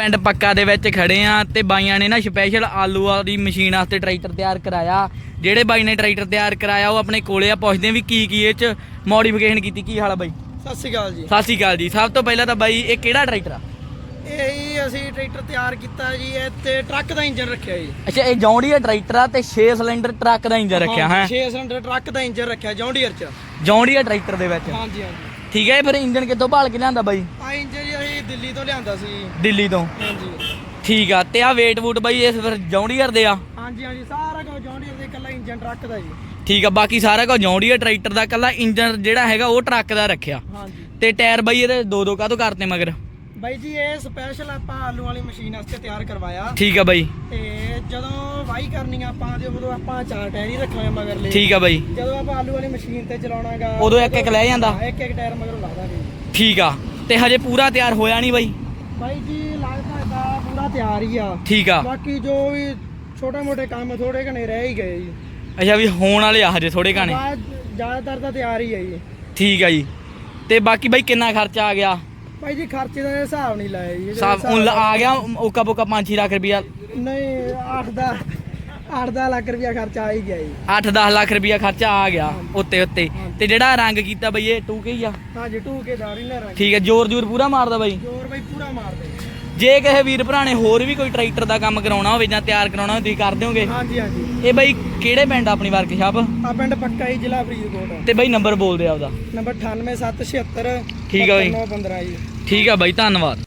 ਪਿੰਡ ਪੱਕਾ ਦੇ ਵਿੱਚ ਖੜੇ ਆ ਤੇ ਬਾਈਆਂ ਨੇ ਨਾ ਸਪੈਸ਼ਲ ਆਲੂ ਵਾਲੀ ਮਸ਼ੀਨ ਵਾਸਤੇ ਟਰੈਕਟਰ ਤਿਆਰ ਕਰਾਇਆ। ਜਿਹੜੇ ਬਾਈ ਨੇ ਟਰੈਕਟਰ ਤਿਆਰ ਕਰਾਇਆ ਉਹ ਆਪਣੇ ਕੋਲੇ ਆ ਪੁੱਛਦੇ ਵੀ ਕੀ ਕੀ ਇਹ ਚ ਮੋਡੀਫਿਕੇਸ਼ਨ ਕੀਤੀ ਕੀ ਹਾਲ ਆ ਬਾਈ? ਸਤਿ ਸ਼੍ਰੀ ਅਕਾਲ ਜੀ। ਸਤਿ ਸ਼੍ਰੀ ਅਕਾਲ ਜੀ। ਸਭ ਤੋਂ ਪਹਿਲਾਂ ਤਾਂ ਬਾਈ ਇਹ ਕਿਹੜਾ ਟਰੈਕਟਰ ਆ? ਇਹ ਹੀ ਅਸੀਂ ਟਰੈਕਟਰ ਤਿਆਰ ਕੀਤਾ ਜੀ ਇਹ ਤੇ ਟਰੱਕ ਦਾ ਇੰਜਨ ਰੱਖਿਆ ਜੀ। ਅੱਛਾ ਇਹ ਜੌਂਡੀਆ ਟਰੈਕਟਰ ਆ ਤੇ 6 ਸਿਲੰਡਰ ਟਰੱਕ ਦਾ ਇੰਜਨ ਰੱਖਿਆ ਹੈ? 6 ਸਿਲੰਡਰ ਟਰੱਕ ਦਾ ਇੰਜਨ ਰੱਖਿਆ ਜੌਂਡੀਅਰ ਚ। ਜੌਂਡੀਆ ਟਰੈਕਟਰ ਦੇ ਵਿੱਚ। ਹਾਂਜੀ ਹਾਂਜੀ। ਠੀਕ ਹੈ ਫਿਰ ਇੰਜਨ ਕਿੱਥੋਂ ਭਾਲ ਕੇ ਲਿਆਂਦਾ ਬਾਈ? ਦਿੱਲੀ ਤੋਂ ਲਿਆਂਦਾ ਸੀ। ਦਿੱਲੀ ਤੋਂ? ਹਾਂਜੀ। ਠੀਕ ਆ ਤੇ ਆ ਵੇਟ ਵੂਟ ਬਾਈ ਇਸ ਫਿਰ ਜੌਂਡੀਅਰ ਦੇ ਆ? ਹਾਂਜੀ ਹਾਂਜੀ ਸਾਰਾ ਕੁਝ ਜੌਂਡੀਅਰ ਦੇ ਇਕੱਲਾ ਇੰਜਨ ਟਰੱਕ ਦਾ ਜੀ। ਠੀਕ ਆ ਬਾਕੀ ਸਾਰਾ ਕੁਝ ਜੌਂਡੀਅਰ ਟਰੈਕਟਰ ਦਾ ਕੱਲਾ ਇੰਜਨ ਜਿਹੜਾ ਹੈਗਾ ਉਹ ਟਰੱਕ ਦਾ ਰੱਖਿਆ। ਹਾਂਜੀ। ਤੇ ਟਾਇਰ ਬਾਈ ਇਹਦੇ ਦੋ ਦੋ ਕਾਹਤੋਂ ਕਰਤੇ ਮਗਰ? ਬਾਈ ਜੀ ਇਹ ਸਪੈਸ਼ਲ ਆਪਾਂ ਆਲੂ ਵਾਲੀ ਮਸ਼ੀਨ ਵਾਸਤੇ ਤਿਆਰ ਕਰਵਾਇਆ। ਠੀਕ ਆ ਬਾਈ। ਤੇ ਜਦੋਂ ਵਾਹੀ ਕਰਨੀ ਆ ਆਪਾਂ ਤੇ ਉਦੋਂ ਆਪਾਂ ਚਾਰ ਟਾਇਰ ਹੀ ਰੱਖਣੇ ਆ ਮਗਰਲੇ। ਠੀਕ ਆ ਬਾਈ। ਜਦੋਂ ਆਪਾਂ ਆਲੂ ਵਾਲੀ ਮਸ਼ੀਨ ਤੇ ਚਲਾਉਣਾਗਾ ਉਦੋਂ ਇੱਕ ਇੱਕ ਲੈ ਜਾਂਦਾ। ਇੱਕ ਇੱਕ ਟਾਇਰ ਮਗਰੋਂ ਲਾ ਦਾਂਗੇ। ਠੀਕ ਆ। ਤੇ ਹਜੇ ਪੂਰਾ ਤਿਆਰ ਹੋਇਆ ਨਹੀਂ ਬਾਈ। ਬਾਈ ਜੀ ਲੱਗਦਾ ਦਾ ਪੂਰਾ ਤਿਆਰ ਹੀ ਆ। ਠੀਕ ਆ। ਬਾਕੀ ਜੋ ਵੀ ਛੋਟੇ ਮੋਟੇ ਕੰਮ ਥੋੜੇ ਘਣੇ ਰਹਿ ਹੀ ਗਏ ਜੀ। ਅੱਛਾ ਵੀ ਹੋਣ ਵਾਲੇ ਆ ਹਜੇ ਥੋੜੇ ਬਾਅਦ ਜ਼ਿਆਦਾਤਰ ਤਾਂ ਤਿਆਰ ਹੀ ਹੈ ਜੀ। ਠੀਕ ਆ ਜੀ। ਤੇ ਬਾਕੀ ਬਾਈ ਕਿੰਨਾ ਖਰਚਾ ਆ ਗਿਆ? ਬਾਈ ਜੀ ਖਰਚੇ ਦਾ ਹਿਸਾਬ ਨਹੀਂ ਲਾਇਆ ਜੀ। ਹਿਸਾਬ ਆ ਗਿਆ ਓਕਾ ਬੋਕਾ 5 ਲੱਖ ਰੁਪਇਆ। ਨਹੀਂ 8 ਦਾ 8 ਦਾ ਲੱਖ ਰੁਪਇਆ ਖਰਚਾ ਆ ਹੀ ਗਿਆ ਜੀ। 8-10 ਲੱਖ ਰੁਪਇਆ ਖਰਚਾ ਆ ਗਿਆ ਉੱਤੇ ਉੱਤੇ। ਤੇ ਜਿਹੜਾ ਰੰਗ ਕੀਤਾ ਬਈ ਇਹ 2K ਹੀ ਆ? ਹਾਂਜੀ ਟੂਕੇ ਦਾਰੀ ਨਾ ਰੰਗ। ਠੀਕ ਹੈ ਜ਼ੋਰ ਜ਼ੋਰ ਪੂਰਾ ਮਾਰਦਾ ਬਾਈ? ਜੋਰ ਬਾਈ ਪੂਰਾ ਮਾਰਦੇ ਜੇ ਕਿਸੇ ਵੀਰ ਭਰਾ ਨੇ ਹੋਰ ਵੀ ਕੋਈ ਟਰੈਕਟਰ ਦਾ ਕੰਮ ਕਰਾਉਣਾ ਹੋਵੇ ਜਾਂ ਤਿਆਰ ਕਰਾਉਣਾ ਹੋਵੇ ਤੁਸੀਂ ਕਰ ਦਿਓਗੇ? ਹਾਂਜੀ ਹਾਂਜੀ। ਇਹ ਬਾਈ ਕਿਹੜੇ ਪਿੰਡ ਆਪਣੀ ਵਰਕਸ਼ਾਪ? ਆ ਪਿੰਡ ਪੱਕਾ ਹੀ ਜ਼ਿਲ੍ਹਾ ਫਰੀਦਕੋਟ। ਤੇ ਬਾਈ ਨੰਬਰ ਬੋਲ ਦੇ ਆਪਦਾ ਨੰਬਰ 98776 ਠੀਕ ਆ ਬਾਈ। 915 ਜੀ। ਠੀਕ ਆ ਬਾਈ ਧੰਨਵਾਦ।